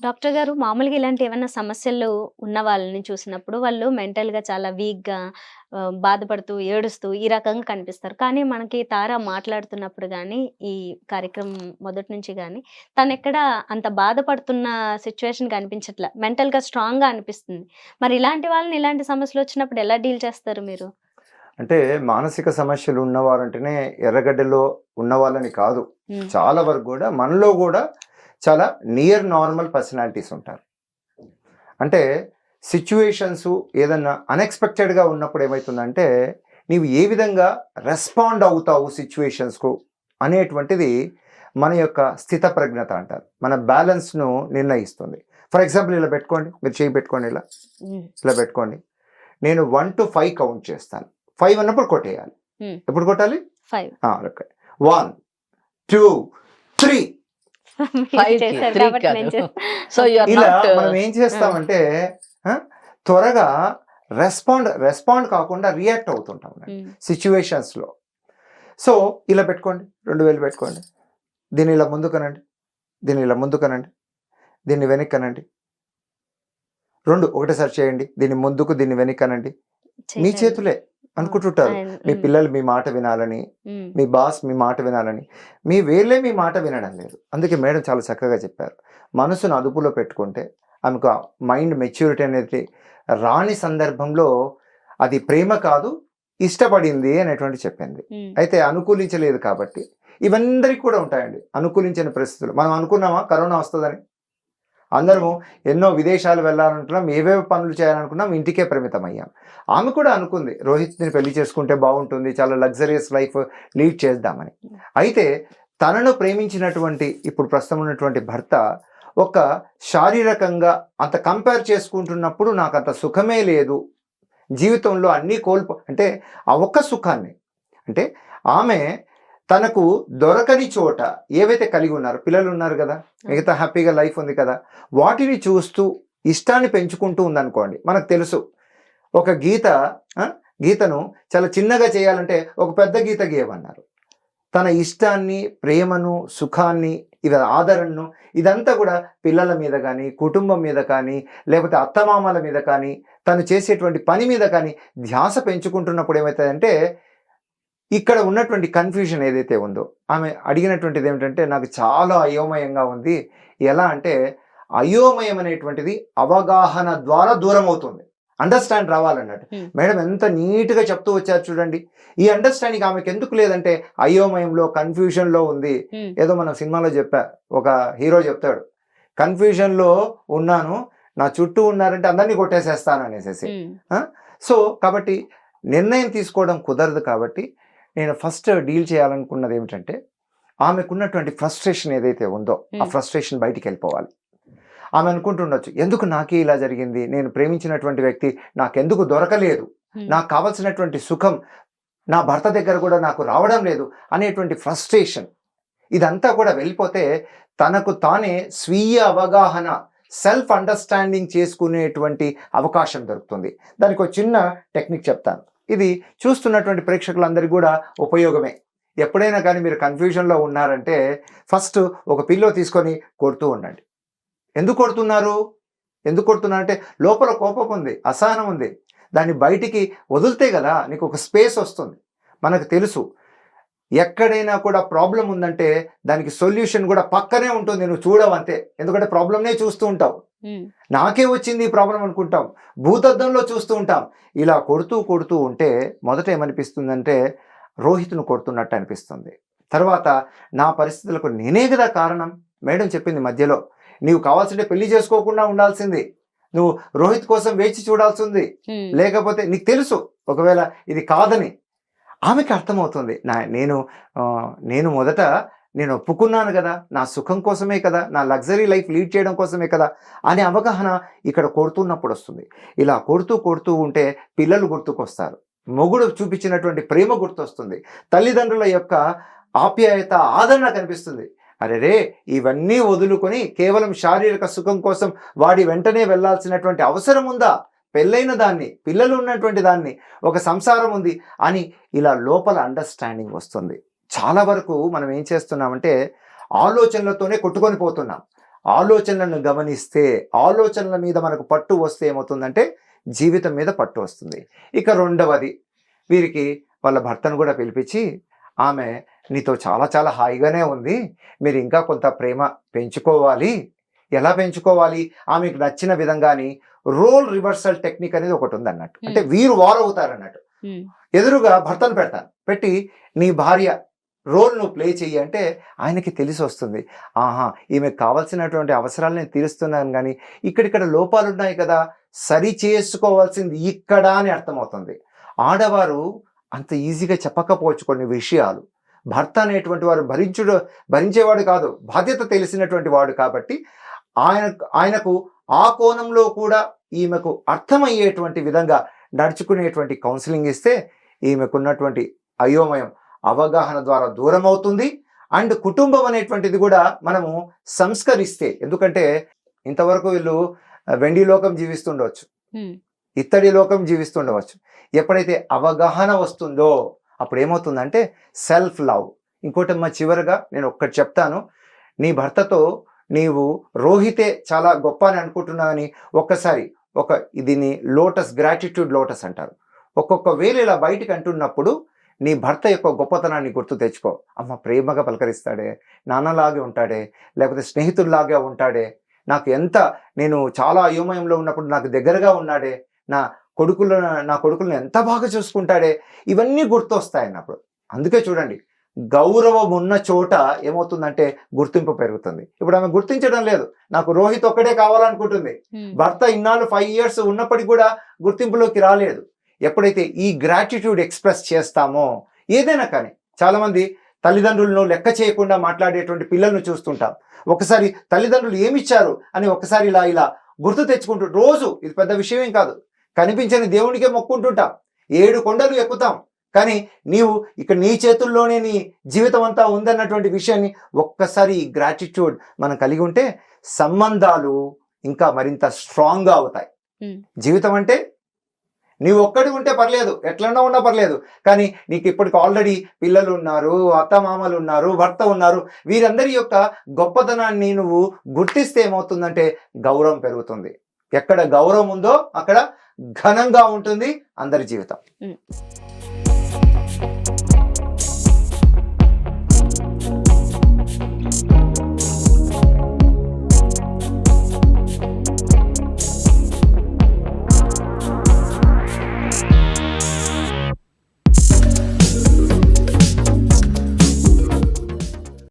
Doctor గారు మామూలుగా ఇలాంటి ఏమైనా సమస్యలు ఉన్న వాళ్ళని చూసినప్పుడు వాళ్ళు మెంటల్‌గా చాలా వీక్‌గా బాధపడుతూ, ఏడుస్తూ ఈ రకంగా కనిపిస్తారు. కానీ మనకి తార మాట్లాడుతున్నప్పుడు గానీ, ఈ కార్యక్రమం మొదటి నుంచి గానీ, తనెక్కడ అంత బాధపడుతున్న సిట్యుయేషన్ కనిపించట్ల. మెంటల్‌గా స్ట్రాంగ్‌గా అనిపిస్తుంది. మరి ఇలాంటి వాళ్ళని ఇలాంటి సమస్యలొచ్చినప్పుడు ఎలా డీల్ చేస్తారు మీరు? అంటే మానసిక సమస్యలు ఉన్నవారంటేనే ఎర్రగడ్డలో ఉన్నవాళ్ళని కాదు. హ్మ్. చాలా వరకు గూడా మనలో గూడా చాలా నియర్ నార్మల్ పర్సనాలిటీస్ ఉంటారు. అంటే సిట్యుయేషన్స్ ఏదన్నా అన్‌ఎక్స్‌పెక్టెడ్‌గా ఉన్నప్పుడు ఏమైతుందంటే, నీవు ఏ విధంగా రెస్పాండ్ అవుతావు సిట్యుయేషన్స్‌కు అనేటువంటిది మన యొక్క స్థితప్రజ్ఞత అంటారు. మన బ్యాలెన్స్‌ను నిర్ణయిస్తుంది. ఫర్ ఎగ్జాంపుల్ ఇలా పెట్టుకోండి. మీరు చెయ్యి పెట్టుకోండి ఇలా. ఇలా పెట్టుకోండి. నేను 1-5 కౌంట్ చేస్తాను. 5 అన్నప్పుడు కొట్టేయాలి. ఎప్పుడు కొట్టాలి? 5 ఆ! ఓకే. 1, సో యూ ఆర్ ఇలా నాట్ మనం ఏం చేస్తామంటే! త్వరగా రెస్పాండ్ రెస్పాండ్ కాకుండా రియాక్ట్ అవుతుంటాం హ్మ్. సిట్యుయేషన్స్‌లో. సో ఇలా పెట్టుకోండి. 2 వేలు పెట్టుకోండి. దీన్ని ఇలా ముందుకనండి. దీన్ని ఇలా ముందుకనండి. దీన్ని వెనక్కనండి. 2 ఒకటేసారి చేయండి. దీన్ని ముందుకు, దీన్ని వెనక్కనండి. మీ. చేతులే అనుకుంటుంటారు. మీ. పిల్లలు మీ మాట వినాలని. మీ బాస్ మీ మాట వినాలని. మీ వేళ్ళే మీ మాట వినడం లేదు. అందుకే మేడం చాలా చక్కగా చెప్పారు. మనసును అదుపులో పెట్టుకుంటే ఆమెకు మైండ్ మెచ్యూరిటీ అనేది రాని సందర్భంలో అది ప్రేమ కాదు, ఇష్టపడింది అనేటువంటిది చెప్పింది. అయితే అనుకూలించలేదు కాబట్టి ఇవందరికి కూడా ఉంటాయండి. అనుకూలించని పరిస్థితులు. మనం అనుకున్నామా కరోనా వస్తదని? అందరము ఎన్నో విదేశాలు వెళ్ళాలనుకున్నాం. ఏవేవో పనులు చేయాలనుకున్నాం. ఇంటికే పరిమితమయ్యాం. ఆమె కూడా అనుకుంది. రోహిత్‌ని పెళ్ళి చేసుకుంటే బాగుంటుంది చాలా లగ్జరియస్ లైఫ్ లీడ్ చేద్దామని. అయితే తనను ప్రేమించినటువంటి ఇప్పుడు ప్రస్తుతం ఉన్నటువంటి భర్త ఒక శారీరకంగా అంత కంపేర్ చేసుకుంటున్నప్పుడు నాకు అంత సుఖమే లేదు. జీవితంలో అన్నీ కోల్పో అంటే ఆ ఒక్క సుఖాన్ని అంటే ఆమె తనకు దొరకని చోట ఏవైతే కలిగి ఉన్నారో పిల్లలు ఉన్నారు గదా! మిగతా హ్యాపీగా లైఫ్ ఉంది కదా! వాటిని చూస్తూ ఇష్టాన్ని పెంచుకుంటూ ఉందనుకోండి. మనకు తెలుసు. ఒక గీత! గీతను చాలా చిన్నగా చేయాలంటే ఒక పెద్ద గీత గీయమన్నారు. తన ఇష్టాన్ని, ప్రేమను, సుఖాన్ని, ఇవి ఆదరణను ఇదంతా గూడా పిల్లల మీద గానీ, కుటుంబం మీద కానీ, లేకపోతే అత్తమామల మీద కానీ, తను చేసేటువంటి పని మీద కానీ ధ్యాస పెంచుకుంటున్నప్పుడు ఏమైతదంటే, ఇక్కడ ఉన్నటువంటి కన్‌ఫ్యూజన్ ఏదైతే ఉందో ఆమె అడిగినటువంటిది ఏమిటంటే, నాకు చాలా అయోమయంగా ఉంది. ఎలా అంటే అయోమయం అనేటువంటిది అవగాహన ద్వారా దూరమవుతుంది. అండర్‌స్టాండ్ రావాలన్నట్టు. హ్మ్. మేడం ఎంత నీట్‌గా చెప్తూ వచ్చారు చూడండి. ఈ అండర్‌స్టాండింగ్ ఆమెకెందుకు లేదంటే అయోమయంలో, కన్‌ఫ్యూజన్‌లో ఉంది. హ్మ్. ఏదో మనం సినిమాలో చెప్పా. ఒక హీరో చెప్తాడు. కన్‌ఫ్యూజన్‌లో ఉన్నాను. నా చుట్టూ ఉన్నారంటే అందరిని కొట్టేసేస్తాను అనేసేసి. హ్మ్. ఆ! సో, కాబట్టి నిర్ణయం తీసుకోవడం కుదరదు కాబట్టి నేను ఫస్ట్ డీల్ చేయాలనుకున్నది ఏమిటంటే, ఆమెకున్నటువంటి ఫ్రస్ట్రేషన్ ఏదైతే ఉందో ఆ. ఫ్రస్ట్రేషన్ బయటికెళ్ళిపోవాలి. ఆమె అనుకుంటుండొచ్చు. ఎందుకు నాకే ఇలా జరిగింది? నేను ప్రేమించినటువంటి వ్యక్తి నాకెందుకు దొరకలేదు? హ్మ్. నాకు కావాల్సినటువంటి సుఖం నా భర్త దగ్గర కూడా నాకు రావడం లేదు అనేటువంటి ఫ్రస్ట్రేషన్. ఇదంతా కూడా వెళ్ళిపోతే తనకు తానే స్వీయ అవగాహన సెల్ఫ్ అండర్‌స్టాండింగ్ చేసుకునేటువంటి అవకాశం దొరుకుతుంది. దానికో చిన్న టెక్నిక్ చెప్తాను. ఇది చూస్తున్నటువంటి ప్రేక్షకులందరికీ కూడా ఉపయోగమే. ఎప్పుడైనా కానీ మీరు కన్‌ఫ్యూజన్‌లో ఉన్నారంటే ఫస్ట్ ఒక పిల్లో తీసుకొని కొడుతూ ఉండండి. ఎందుకు కొడుతున్నారు? ఎందుకు కొడుతున్నారంటే లోపల కోపం ఉంది. అసహనం ఉంది. దాన్ని బయటికి వదిలితే కదా నీకు ఒక స్పేస్ వస్తుంది. మనకు తెలుసు. ఎక్కడైనా కూడా ప్రాబ్లం ఉందంటే దానికి సొల్యూషన్ కూడా పక్కనే ఉంటుంది. నువ్వు చూడవంతే. ఎందుకంటే ప్రాబ్లమ్‌నే చూస్తూ ఉంటావు. నాకే వచ్చింది ఈ ప్రాబ్లమ్ అనుకుంటాం. భూతద్దంలో చూస్తూ ఉంటాం. ఇలా కొడుతూ, కొడుతూ ఉంటే మొదట ఏమనిపిస్తుందంటే రోహిత్‌ను కొడుతున్నట్టు అనిపిస్తుంది. తర్వాత నా పరిస్థితులకు నేనే గదా కారణం. మేడం చెప్పింది మధ్యలో. నీవు కావాల్సింటే పెళ్ళి చేసుకోకుండా ఉండాల్సింది. నువ్వు రోహిత్ కోసం వేచి చూడాల్సింది. లేకపోతే నీకు తెలుసు ఒకవేళ ఇది కాదని. ఆమెకి అర్థమవుతుంది. నా నేను నేను మొదట నేను ఒప్పుకున్నాను కదా నా సుఖం కోసమే కదా! నా లగ్జరీ లైఫ్ లీడ్ చేయడం కోసమే కదా! అనే అవగాహన ఇక్కడ కొడుతున్నప్పుడు వస్తుంది. ఇలా కొడుతూ, కొడుతూ ఉంటే పిల్లలు గుర్తుకొస్తారు. మొగుడు చూపించినటువంటి ప్రేమ గుర్తొస్తుంది. తల్లిదండ్రుల యొక్క ఆప్యాయత, ఆదరణ కనిపిస్తుంది. అరెరే! ఇవన్నీ వదులుకొని కేవలం శారీరక సుఖం కోసం వాడి వెంటనే వెళ్ళాల్సినటువంటి అవసరం ఉందా? పెళ్ళైన దాన్ని, పిల్లలు ఉన్నటువంటి దాన్ని, ఒక సంసారం ఉంది అని ఇలా లోపల అండర్‌స్టాండింగ్ వస్తుంది. చాలా వరకు మనం ఏం చేస్తున్నామంటే ఆలోచనలతోనే కొట్టుకొని పోతున్నాం. ఆలోచనలను గమనిస్తే ఆలోచనల మీద మనకు పట్టు వస్తే ఏమవుతుందంటే జీవితం మీద పట్టు వస్తుంది. ఇక రెండవది వీరికి వాళ్ళ భర్తను కూడా పిలిపించి ఆమె నీతో చాలా చాలా హాయిగానే ఉంది. మీరు ఇంకా కొంత ప్రేమ పెంచుకోవాలి. ఎలా పెంచుకోవాలి? ఆమెకు నచ్చిన విధంగాని రోల్ రివర్సల్ టెక్నిక్ అనేది ఒకటి ఉంది అన్నట్టు అంటే వీరు వారు అవుతారు అన్నట్టు ఎదురుగా భర్తను పెడతాను పెట్టి నీ భార్య రోల్ నువ్వు ప్లే చెయ్యి అంటే ఆయనకి తెలిసి వస్తుంది ఆహా ఈమెకు కావాల్సినటువంటి అవసరాలు నేను తీరుస్తున్నాను కానీ ఇక్కడిక్కడ లోపాలు ఉన్నాయి కదా సరి చేసుకోవాల్సింది ఇక్కడ అని అర్థమవుతుంది. ఆడవారు అంత ఈజీగా చెప్పకపోవచ్చు కొన్ని విషయాలు. భర్త అనేటువంటి వారు భరించుడు భరించేవాడు కాదు బాధ్యత తెలిసినటువంటి వాడు కాబట్టి ఆయన ఆయనకు ఆ కోణంలో కూడా ఈమెకు అర్థమయ్యేటువంటి విధంగా నడుచుకునేటువంటి కౌన్సిలింగ్ ఇస్తే ఈమెకున్నటువంటి అయోమయం అవగాహన ద్వారా దూరం అవుతుంది అండ్ కుటుంబం అనేటువంటిది కూడా మనము సంస్కరిస్తే ఎందుకంటే ఇంతవరకు వీళ్ళు వెండి లోకం జీవిస్తుండవచ్చు. ఇత్తడి లోకం జీవిస్తుండవచ్చు. ఎప్పుడైతే అవగాహన వస్తుందో అప్పుడు ఏమవుతుందంటే సెల్ఫ్ లవ్ ఇంకోటి అమ్మ చివరగా నేను ఒక్కటి చెప్తాను. నీ భర్తతో నీవు రోహితే చాలా గొప్ప అని అనుకుంటున్నావని ఒక్కసారి ఒక దీన్ని లోటస్ గ్రాటిట్యూడ్ లోటస్ అంటారు. ఒక్కొక్క వేలు ఇలా బయటికి అంటున్నప్పుడు నీ భర్త యొక్క గొప్పతనాన్ని గుర్తు తెచ్చుకో. అమ్మ ప్రేమగా పలకరిస్తాడే. నాన్నలాగే ఉంటాడే. లేకపోతే స్నేహితుల్లాగే ఉంటాడే. నాకు ఎంత నేను చాలా అయోమయంలో ఉన్నప్పుడు నాకు దగ్గరగా ఉన్నాడే. నా కొడుకులు నా కొడుకులను ఎంత బాగా చూసుకుంటాడే. ఇవన్నీ గుర్తొస్తాయి అన్నప్పుడు. అందుకే చూడండి గౌరవం ఉన్న చోట ఏమవుతుందంటే గుర్తింపు పెరుగుతుంది. ఇప్పుడు ఆమె గుర్తించడం లేదు. నాకు రోహిత్ ఒక్కడే కావాలనుకుంటుంది. భర్త ఇన్నాళ్ళు ఫైవ్ ఇయర్స్ ఉన్నప్పటికీ కూడా గుర్తింపులోకి రాలేదు. ఎప్పుడైతే ఈ గ్రాటిట్యూడ్ ఎక్స్ప్రెస్ చేస్తామో ఏదైనా కానీ చాలామంది తల్లిదండ్రులను లెక్క చేయకుండా మాట్లాడేటువంటి పిల్లలను చూస్తుంటాం. ఒకసారి తల్లిదండ్రులు ఏమిచ్చారు అని ఒకసారి ఇలా ఇలా గుర్తు తెచ్చుకుంటూ రోజు ఇది పెద్ద విషయం ఏం కాదు కనిపించని దేవునికే మొక్కుంటుంటాం. ఏడు కొండలు ఎక్కుతాం కానీ నీవు ఇక నీ చేతుల్లోనే నీ జీవితం అంతా ఉందన్నటువంటి విషయాన్ని ఒక్కసారి ఈ గ్రాటిట్యూడ్ మనం కలిగి ఉంటే సంబంధాలు ఇంకా మరింత స్ట్రాంగ్గా అవుతాయి. జీవితం అంటే నీవు ఒక్కడి ఉంటే పర్లేదు ఎట్లన్నా ఉన్నా పర్లేదు. కానీ నీకు ఇప్పటికి ఆల్రెడీ పిల్లలు ఉన్నారు అత్త మామలు ఉన్నారు భర్త ఉన్నారు. వీరందరి యొక్క గొప్పతనాన్ని నువ్వు గుర్తిస్తే ఏమవుతుందంటే గౌరవం పెరుగుతుంది. ఎక్కడ గౌరవం ఉందో అక్కడ ఘనంగా ఉంటుంది అందరి జీవితం.